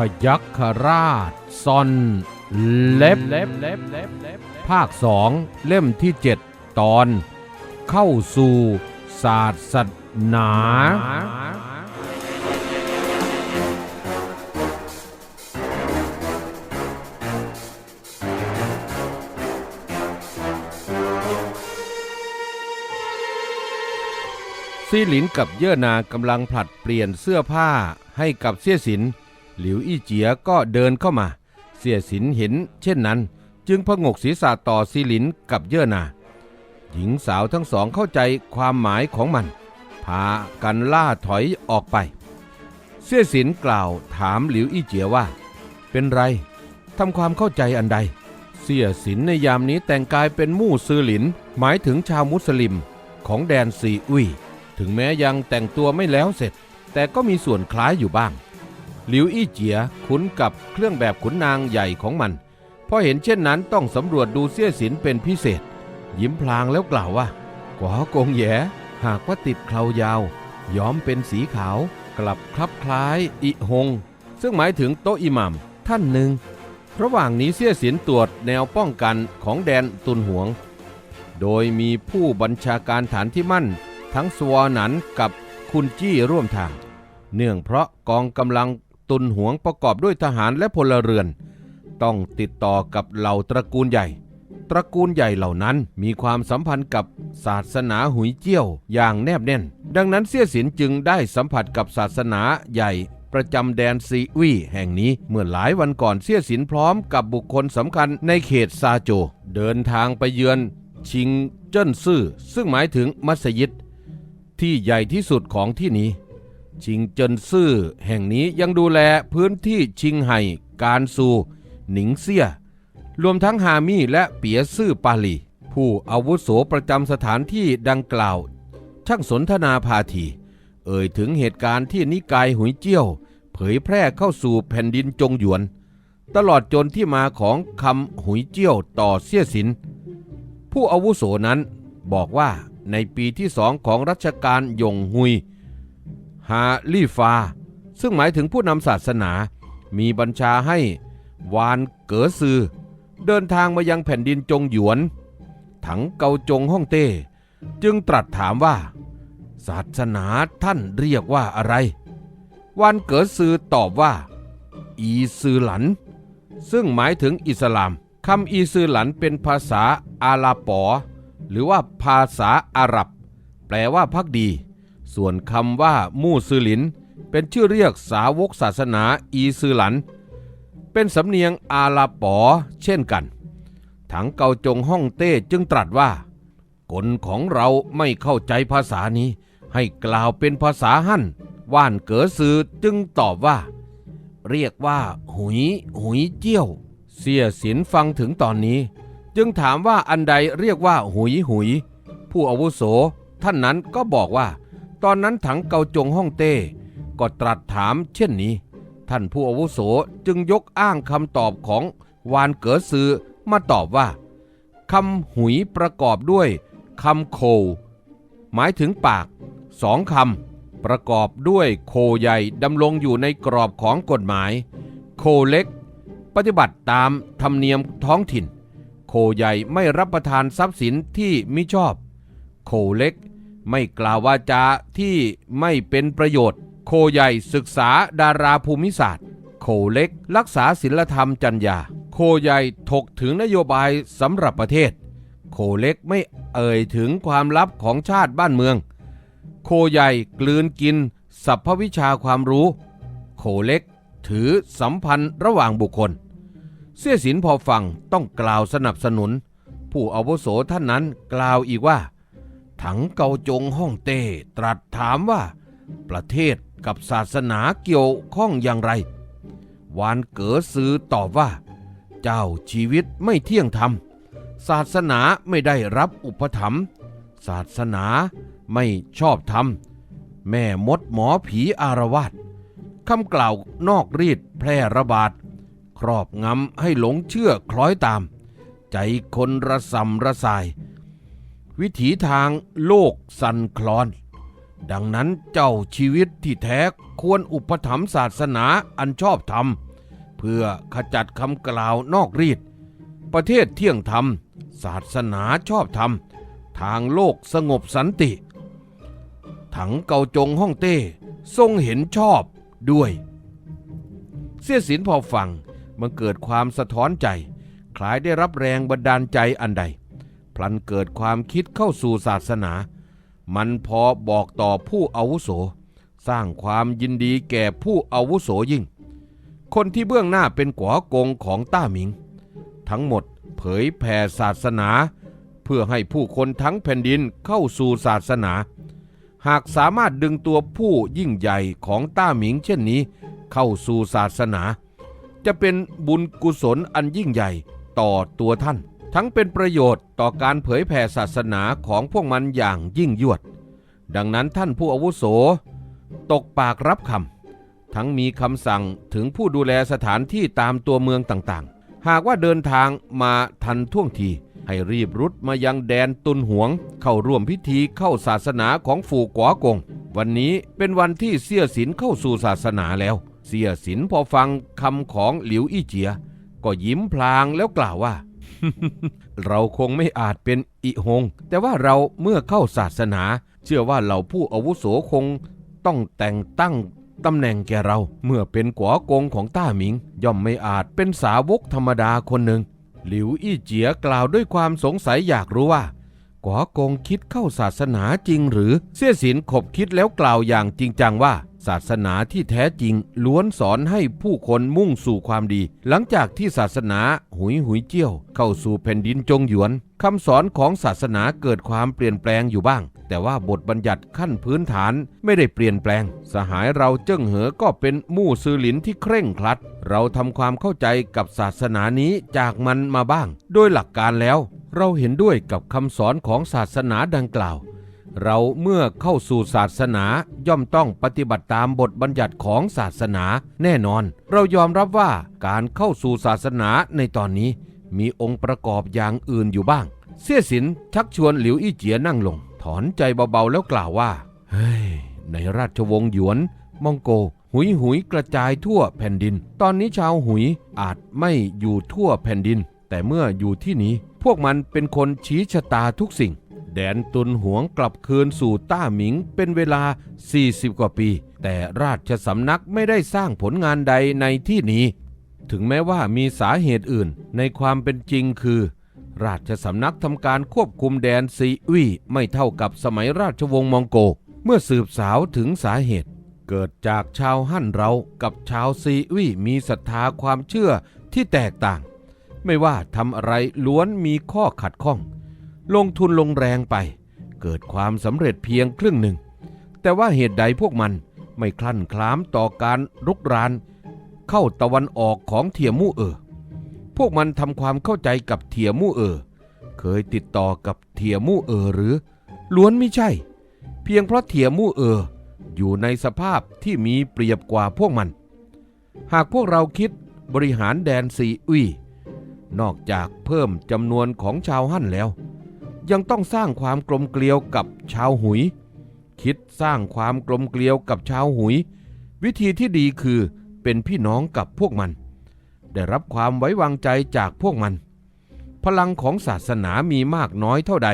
พยัคฆราชซอนเล็บภาคสองเล่มที่เจ็ดตอน เข้าสู่ศาสนา ซี่หลินกับเย่อนากำลังผลัดเปลี่ยนเสื้อผ้าให้กับเสี่ยสิน หลิวอี้เจียก็เดินเข้ามา เสียสินเห็น เช่นนั้น จึงพงกศีรษะต่อซีหลินกับเย่อนา หญิงสาวทั้งสองเข้าใจความหมายของมัน พากันล่าถอยออกไป เสียสินกล่าวถามหลิวอี้เจียว่า เป็นไรทำความเข้าใจอันใด เสียสินในยามนี้แต่งกายเป็นมู่ซือหลิน หมายถึงชาวมุสลิมของแดนซีอุยถึงแม้ยังแต่งตัวไม่แล้วเสร็จ แต่ก็มีส่วนคล้ายอยู่บ้าง หลิวอี้เจียคุ้นกับเครื่องแบบขุนนางใหญ่ของมันพอเห็นเช่นนั้นต้องสำรวจดูเสี้ยสินเป็นพิเศษ ยิ้มพลางแล้วกล่าวว่ากวากงแหยหากว่าติดเครายาว ย้อมเป็นสีขาว กลับคลับคล้ายอิหง ซึ่งหมายถึงโตะอิหมัมท่านหนึ่ง ระหว่างนี้เสี้ยสินตรวจแนวป้องกันของแดนตุนหวง โดยมีผู้บัญชาการฐานที่มั่น ทั้งสวหนันกับคุณจี้ร่วมทาง เนื่องเพราะกองกำลัง ตุนหวงประกอบด้วยทหารและพลเรือน ต้องติดต่อกับเหล่าตระกูลใหญ่ ตระกูลใหญ่เหล่านั้นมีความสัมพันธ์กับศาสนาหุยเจี้ยวอย่างแนบแน่น ดังนั้นเสี่ยสินจึงได้สัมผัสกับศาสนาใหญ่ประจำแดนซีวีแห่งนี้เมื่อหลายวันก่อนเสี่ยสินพร้อมกับบุคคลสำคัญในเขตซาโจ เดินทางไปเยือนชิงเจิ้นซื่อซึ่งหมายถึงมัสยิดที่ใหญ่ที่สุดของที่นี้ ชิงเจินซื่อแห่งนี้ยังดูแลพื้นที่ชิงไห่ การซู หนิงเซีย รวมทั้งฮามี่และเปียซื่อปาลี ผู้อาวุโสประจำสถานที่ดังกล่าว ช่างสนทนาพาที เอ่ยถึงเหตุการณ์ที่นิกายหุยเจี้ยว เผยแพร่เข้าสู่แผ่นดินจงหยวน ตลอดจนที่มาของคำหุยเจี้ยวต่อเสี้ยสิน ผู้อาวุโสนั้นบอกว่าในปีที่สองของรัชกาลยงฮุย ฮาลีฟา ซึ่งหมายถึงผู้นำศาสนา มีบัญชาให้วานเก๋อซือ เดินทางมายังแผ่นดินจงหยวน ถังเกาจงฮ่องเต้ จึงตรัสถามว่า ศาสนาท่านเรียกว่าอะไร วานเก๋อซือตอบว่า อีซือหลัน ซึ่งหมายถึงอิสลามคำอีซือหลันเป็นภาษาอาลาปอ หรือว่าภาษาอาหรับ แปลว่าพักดี ส่วนคำว่ามู่ซือหลิน เป็นชื่อเรียกสาวกศาสนาอีซือหลัน เป็นสำเนียงอาลาปอเช่นกัน ถังเกาจงฮ่องเต้จึงตรัสว่าคนของเราไม่เข้าใจภาษานี้ ให้กล่าวเป็นภาษาฮั่นว่านเก๋อซือจึงตอบว่า เรียกว่า หุย หุยเจี้ยว เสียสินฟังถึงตอนนี้ จึงถามว่าอันใดเรียกว่า หุยหุย ผู้อาวุโส ท่านนั้นก็บอกว่า ตอนนั้นถังเกาจงฮ่องเต้ก็ตรัสถามเช่นนี้ ท่านผู้อาวุโสจึงยกอ้างคำตอบของวานเก๋อซือมาตอบว่าคำหุยประกอบด้วยคำโค หมายถึงปากสองคำประกอบด้วยโคใหญ่ดำรงอยู่ในกรอบของกฎหมาย โคเล็ก ปฏิบัติตามธรรมเนียมท้องถิ่น โคใหญ่ไม่รับประทานทรัพย์สินที่มิชอบ โคเล็ก ไม่กล่าววาจาที่ไม่เป็นประโยชน์ โคใหญ่ศึกษาดาราภูมิศาสตร์ โคเล็กรักษาศีลธรรมจัญญา โคใหญ่ถกถึงนโยบายสำหรับประเทศ โคเล็กไม่เอ่ยถึงความลับของชาติบ้านเมือง โคใหญ่กลืนกินสัพพวิชาความรู้ โคเล็กถือสัมพันธ์ระหว่างบุคคล เสี่ยสินพอฟังต้องกล่าวสนับสนุน ผู้อาวุโสท่านนั้นกล่าวอีกว่า ถังเกาจงฮ่องเต้ตรัสถามว่า ประเทศกับศาสนาเกี่ยวข้องอย่างไร วานเก๋อซือตอบว่า เจ้าชีวิตไม่เที่ยงธรรม ศาสนาไม่ได้รับอุปถัมภ์ศาสนาไม่ชอบธรรม แม่มดหมอผีอารวาสคำกล่าวนอกรีดแพร่ระบาด ครอบงำให้หลงเชื่อคล้อยตาม ใจคนระสำระสาย วิถีทางโลกสันคลอน ดังนั้นเจ้าชีวิตที่แท้ควรอุปถัมภ์ศาสนาอันชอบธรรม เพื่อขจัดคำกล่าวนอกรีด ประเทศเที่ยงธรรม ศาสนาชอบธรรม ทางโลกสงบสันติ ถังเกาจงฮ่องเต้ทรงเห็นชอบด้วย เสียสินพอฟังมันเกิดความสะท้อนใจ คล้ายได้รับแรงบันดาลใจอันใด ลันเกิดความคิดเข้าสู่ศาสนา มันพอบอกต่อผู้อาวุโส สร้างความยินดีแก่ผู้อาวุโสยิ่ง คนที่เบื้องหน้าเป็นกัวกงของต้าหมิง ทั้งหมดเผยแผ่ศาสนา เพื่อให้ผู้คนทั้งแผ่นดินเข้าสู่ศาสนา หากสามารถดึงตัวผู้ยิ่งใหญ่ของต้าหมิงเช่นนี้ เข้าสู่ศาสนา จะเป็นบุญกุศลอันยิ่งใหญ่ต่อตัวท่าน ทั้งเป็นประโยชน์ต่อการเผยแผ่ศาสนาของพวกมันอย่างยิ่งยวด ดังนั้นท่านผู้อาวุโส ตกปากรับคำทั้งมีคำสั่งถึงผู้ดูแลสถานที่ตามตัวเมืองต่างๆ หากว่าเดินทางมาทันท่วงที ให้รีบรุดมายังแดนตุนหวง เข้าร่วมพิธีเข้าศาสนาของฝูกัวกง วันนี้เป็นวันที่เสียสินเข้าสู่ศาสนาแล้ว เสียสินพอฟังคำของหลิวอี้เจีย ก็ยิ้มพลางแล้วกล่าวว่า เราคงไม่อาจเป็นอิหง แต่ว่าเราเมื่อเข้าศาสนา เชื่อว่าเหล่าผู้อาวุโสคงต้องแต่งตั้งตำแหน่งแก่เรา เมื่อเป็นกัวกงของต้าหมิง ย่อมไม่อาจเป็นสาวกธรรมดาคนหนึ่ง หลิวอี้เจียกล่าวด้วยความสงสัยอยากรู้ว่ากัวกงคิดเข้าศาสนาจริงหรือเสี่ยสินขบคิดแล้วกล่าวอย่างจริงจังว่า ศาสนาที่แท้จริงล้วนสอนให้ผู้คนมุ่งสู่ความดี หลังจากที่ศาสนาหุยหุยเจี้ยว เข้าสู่แผ่นดินจงหยวนคำสอนของศาสนาเกิดความเปลี่ยนแปลงอยู่บ้าง แต่ว่าบทบัญญัติขั้นพื้นฐานไม่ได้เปลี่ยนแปลง สหายเราเจิ้งเหอก็เป็นมู่ซือหลินที่เคร่งครัด เราทำความเข้าใจกับศาสนานี้จากมันมาบ้าง โดยหลักการแล้ว เราเห็นด้วยกับคำสอนของศาสนาดังกล่าว เราเมื่อเข้าสู่ศาสนาย่อมต้องปฏิบัติตามบทบัญญัติของศาสนาแน่นอน เรายอมรับว่าการเข้าสู่ศาสนาในตอนนี้มีองค์ประกอบอย่างอื่นอยู่บ้าง เสี่ยสินชักชวนหลิวอี้เจียนั่งลง ถอนใจเบาๆแล้วกล่าวว่า เฮ้ย ในราชวงศ์หยวน มองโก หุยหุยกระจายทั่วแผ่นดิน ตอนนี้ชาวหุยอาจไม่อยู่ทั่วแผ่นดิน แต่เมื่ออยู่ที่นี้ พวกมันเป็นคนชี้ชะตาทุกสิ่ง แดนตุนหวงกลับคืนสู่ต้าหมิงเป็นเวลา 40 กว่าปี แต่ราชสำนักไม่ได้สร้างผลงานใดในที่นี้ ถึงแม้ว่ามีสาเหตุอื่นในความเป็นจริงคือ ราชสำนักทำการควบคุมแดนซีวี่ไม่เท่ากับสมัยราชวงศ์มองโก เมื่อสืบสาวถึงสาเหตุ เกิดจากชาวฮั่นเรากับชาวซีวี่มีศรัทธาความเชื่อที่แตกต่าง ไม่ว่าทำอะไรล้วนมีข้อขัดข้อง ลงทุนลงแรงไป เกิดความสำเร็จเพียงครึ่งหนึ่ง แต่ว่าเหตุใดพวกมันไม่คลั่นคล้ามต่อการรุกราน เข้าตะวันออกของเทียมู่เออ พวกมันทำความเข้าใจกับเทียมู่เออ เคยติดต่อกับเทียมู่เออหรือ ล้วนไม่ใช่ เพียงเพราะเทียมู่เออ อยู่ในสภาพที่มีเปรียบกว่าพวกมัน หากพวกเราคิดบริหารแดนซีอุยนอกจากเพิ่มจำนวนของชาวฮั่นแล้ว ยังต้องสร้างความกลมเกลียวกับชาวหุย คิดสร้างความกลมเกลียวกับชาวหุย วิธีที่ดีคือเป็นพี่น้องกับพวกมัน ได้รับความไว้วางใจจากพวกมัน พลังของศาสนามีมากน้อยเท่าใด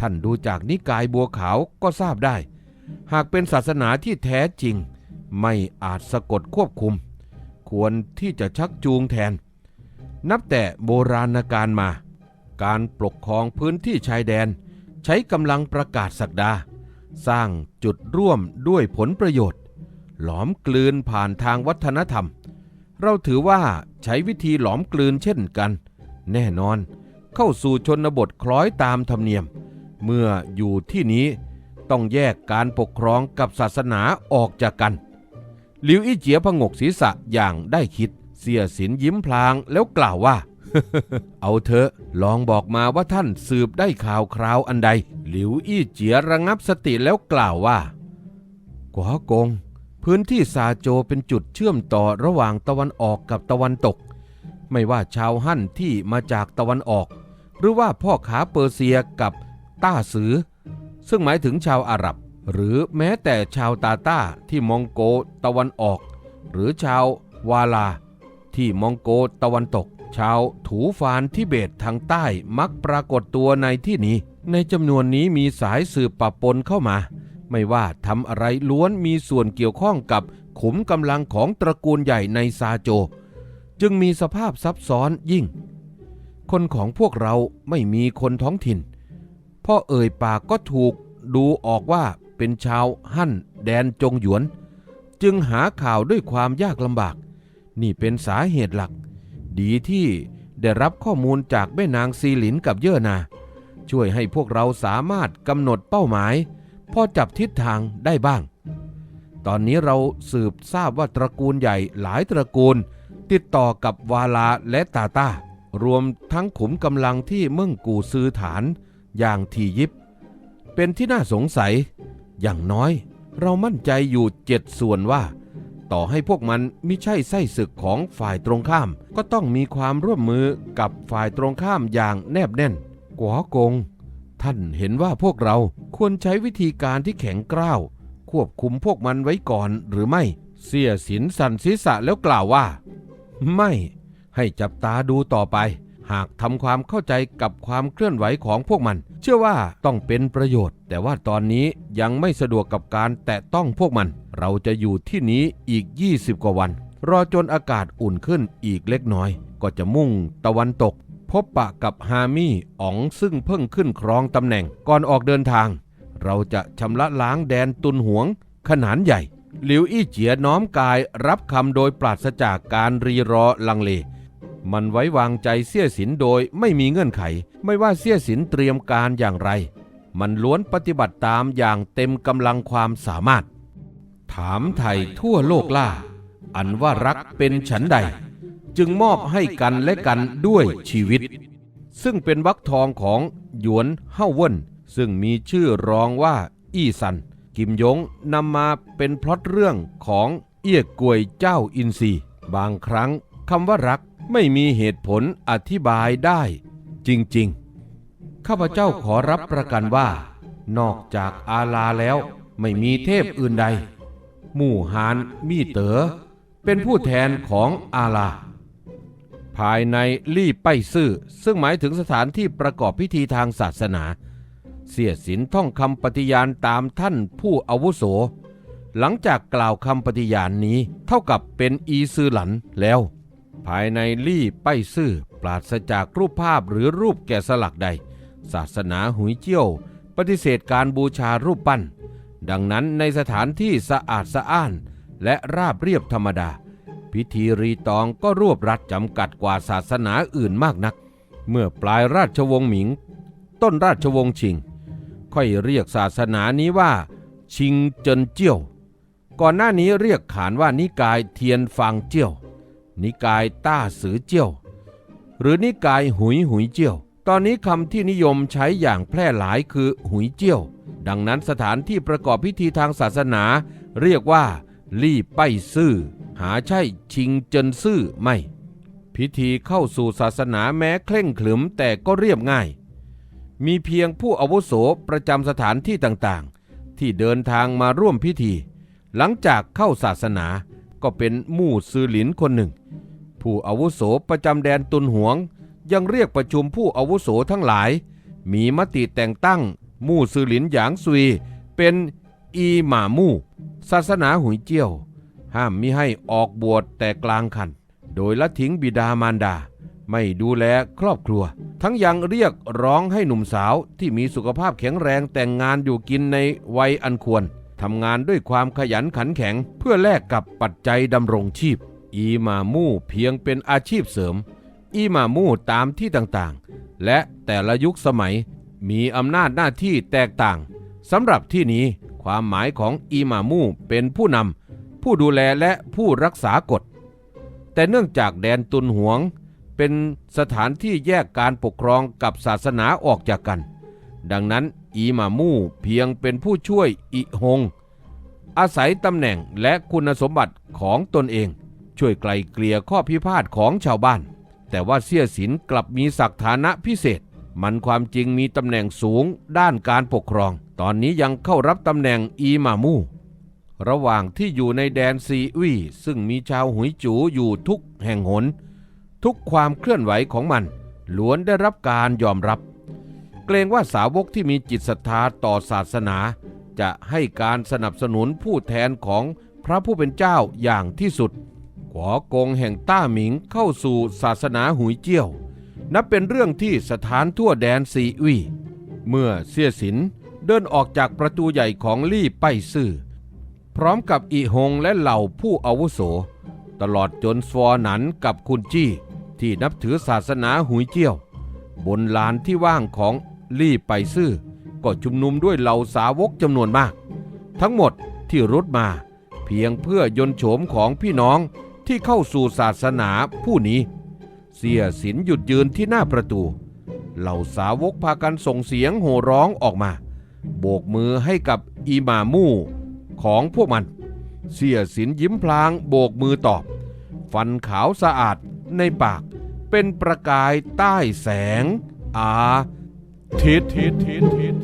ท่านดูจากนิกายบัวขาวก็ทราบได้ หากเป็นศาสนาที่แท้จริง ไม่อาจสะกดควบคุม ควรที่จะชักจูงแทน นับแต่โบราณกาลมา การปกครองพื้นที่ชายแดน ใช้กำลังประกาศสักดา สร้างจุดร่วมด้วยผลประโยชน์ หลอมกลืนผ่านทางวัฒนธรรม เราถือว่าใช้วิธีหลอมกลืนเช่นกัน แน่นอนเข้าสู่ชนบทคล้อยตามธรรมเนียม เมื่ออยู่ที่นี้ต้องแยกการปกครองกับศาสนาออกจากกันหลิวอี้เจียพงกศีรษะอย่างได้คิดเสียสินยิ้มพลางแล้วกล่าวว่า เอาเถอะลองบอกมาว่าท่านสืบได้ข่าวคราวอันใด หลิวอี้เจียระงับสติแล้วกล่าวว่ากัวกง พื้นที่ซาโจเป็นจุดเชื่อมต่อระหว่างตะวันออกกับตะวันตก ไม่ว่าชาวฮั่นที่มาจากตะวันออก หรือว่าพ่อขาเปอร์เซียกับต้าสือ ซึ่งหมายถึงชาวอาหรับ หรือแม้แต่ชาวตาต้าที่มองโกตะวันออก หรือชาววาลา ที่มองโกตะวันตก ชาวถูฟานทิเบตทางใต้มักปรากฏตัวในที่นี้ ในจำนวนนี้มีสายสืบปะปนเข้ามา ไม่ว่าทำอะไรล้วนมีส่วนเกี่ยวข้องกับขุมกำลังของตระกูลใหญ่ในซาโจ จึงมีสภาพซับซ้อนยิ่ง คนของพวกเราไม่มีคนท้องถิ่น พ่อเอ่ยปากก็ถูกดูออกว่าเป็นชาวหั่นแดนจงหยวน จึงหาข่าวด้วยความยากลำบาก นี่เป็นสาเหตุหลัก ดีที่ได้รับข้อมูลจากแม่นางซีหลินกับเย่อนา ช่วยให้พวกเราสามารถกำหนดเป้าหมาย พอจับทิศทางได้บ้าง ตอนนี้เราสืบทราบว่าตระกูลใหญ่หลายตระกูล ติดต่อกับวาลาและตาตารวมทั้งขุมกำลังที่เมื่งกูซือฐาน อย่างทียิบ เป็นที่น่าสงสัย อย่างน้อยเรามั่นใจอยู่เจ็ดส่วนว่า ต่อให้พวกมันไม่ใช่ไส้ศึกของฝ่ายตรงข้าม ก็ต้องมีความร่วมมือกับฝ่ายตรงข้ามอย่างแนบแน่นกวอกง ท่านเห็นว่าพวกเราควรใช้วิธีการที่แข็งกร้าว ควบคุมพวกมันไว้ก่อนหรือไม่ เสียสินสันศีรษะแล้วกล่าวว่า ไม่ ให้จับตาดูต่อไป หากทำความเข้าใจกับความเคลื่อนไหวของพวกมัน เชื่อว่าต้องเป็นประโยชน์ แต่ว่าตอนนี้ยังไม่สะดวกกับการแตะต้องพวกมัน เราจะอยู่ที่นี้อีก 20 กว่าวัน รอจนอากาศอุ่นขึ้นอีกเล็กน้อย ก็จะมุ่งตะวันตก พบปะกับฮามี่อ๋องซึ่งเพิ่งขึ้นครองตำแหน่งก่อนออกเดินทาง เราจะชำระล้างแดนตุนหวง ขนาดใหญ่ หลิวอี้เจียน้อมกายรับคำโดยปราศจากการรีรอลังเล มันไว้วางใจเสี้ยสินโดยไม่มีเงื่อนไข ไม่ว่าเสี้ยสินเตรียมการอย่างไร มันล้วนปฏิบัติตามอย่างเต็มกำลังความสามารถ ถามไทยทั่วโลกล่า อันว่ารักเป็นฉันใด จึงมอบให้กันและกันด้วยชีวิต ซึ่งเป็นวรรคทองของหยวนเฮาเว่นซึ่งมีชื่อรองว่าอี้ซัน กิมยงนำมาเป็นพล็อตเรื่องของเอี้ยกวยเจ้าอินซีบางครั้งคำว่ารัก ไม่มีเหตุผลอธิบายได้ จริงๆ ข้าพเจ้าขอรับประกันว่า นอกจากอาลาแล้วไม่มีเทพอื่นใด หมู่หานมีเต๋อเป็นผู้แทนของอาลา ภายในลี่ไปซื่อ ซึ่งหมายถึงสถานที่ประกอบพิธีทางศาสนา เสียสินท่องคำปฏิญาณตามท่านผู้อาวุโส หลังจากกล่าวคำปฏิญาณนี้เท่ากับเป็นอีซือหลันแล้ว ภายในลี่ไปซื่อปราศจากรูปภาพหรือรูปแกะสลักใด ศาสนาหุยเจี้ยว ปฏิเสธการบูชารูปปั้น ดังนั้นในสถานที่สะอาดสะอ้าน และราบเรียบธรรมดา พิธีรีตองก็รวบรัดจำกัดกว่าศาสนาอื่นมากนัก เมื่อปลายราชวงศ์หมิง ต้นราชวงศ์ชิง ค่อยเรียกศาสนานี้ว่า ชิงเจินเจี้ยว ก่อนหน้านี้เรียกขานว่านิกายเทียนฟางเจี้ยว นิกายต้าสือเจี้ยว หรือนิกายหุยหุยเจี้ยว ตอนนี้คำที่นิยมใช้อย่างแพร่หลายคือหุยเจี้ยว ดังนั้นสถานที่ประกอบพิธีทางศาสนา เรียกว่า ลี่ไปซื่อ หาใช่ชิงเจินซื่อไม่ พิธีเข้าสู่ศาสนาแม้เคร่งขรึมแต่ก็เรียบง่าย มีเพียงผู้อาวุโสประจำสถานที่ต่างๆ ที่เดินทางมาร่วมพิธี หลังจากเข้าศาสนา ก็เป็นมู่ซือหลินคนหนึ่ง ผู้อาวุโสประจำแดนตุนหวง ยังเรียกประชุมผู้อาวุโสทั้งหลาย มีมติแต่งตั้งมู่ซือหลินหยางซุย เป็นอีหม่ามู่ ศาสนาหุยเจี้ยว ห้ามมิให้ออกบวชแต่กลางคัน โดยละทิ้งบิดามารดา ไม่ดูแลครอบครัว ทั้งยังเรียกร้องให้หนุ่มสาวที่มีสุขภาพแข็งแรงแต่งงานอยู่กินในวัยอันควร ทำงานด้วยความขยันขันแข็งเพื่อแลกกับปัจจัยดำรงชีพ อีมามู่เพียงเป็นอาชีพเสริม อีมามู่ตามที่ต่างๆ และแต่ละยุคสมัยมีอำนาจหน้าที่แตกต่างสำหรับที่นี้ความหมายของอีมามู่เป็นผู้นำผู้ดูแลและผู้รักษากฎ แต่เนื่องจากแดนตุนหวง เป็นสถานที่แยกการปกครองกับศาสนาออกจากกัน ดังนั้น อีหมามู่เพียงเป็นผู้ช่วยอิฮงอาศัยตำแหน่งและคุณสมบัติของตนเอง ช่วยไกลเกลี่ยข้อพิพาทของชาวบ้าน แต่ว่าเสี่ยสินกลับมีศักดิ์ฐานะพิเศษ มันความจริงมีตำแหน่งสูงด้านการปกครอง ตอนนี้ยังเข้ารับตำแหน่งอีหมามู่ระหว่างที่อยู่ในแดนซีวี่ซึ่งมีชาวหุยจูอยู่ทุกแห่งหน ทุกความเคลื่อนไหวของมันล้วนได้รับการยอมรับ เกรงว่าสาวกที่มีจิตศรัทธาต่อศาสนา จะให้การสนับสนุนผู้แทนของพระผู้เป็นเจ้าอย่างที่สุด ขอกงแห่งต้าหมิงเข้าสู่ศาสนาหุยเจี้ยว นับเป็นเรื่องที่สถานทั่วแดนซีวีเมื่อเสียสินเดินออกจากประตูใหญ่ของลี่ไปซื่อ พร้อมกับอีหงและเหล่าผู้อาวุโส ตลอดจนสวอหนันกับคุณจี้ที่นับถือศาสนาหุยเจี้ยว บนลานที่ว่างของ ลี่ไปซื่อ ก็ชุมนุมด้วยเหล่าสาวกจำนวนมาก ทั้งหมดที่รุดมา เพียงเพื่อยนโฉมของพี่น้องที่เข้าสู่ศาสนาผู้นี้ เสียสินหยุดยืนที่หน้าประตู เหล่าสาวกพากันส่งเสียงโห่ร้องออกมา โบกมือให้กับอีมามู่ของพวกมัน เสียสินยิ้มพลางโบกมือตอบ ฟันขาวสะอาดในปากเป็นประกายใต้แสง อา ทิศทิศทิศทิศ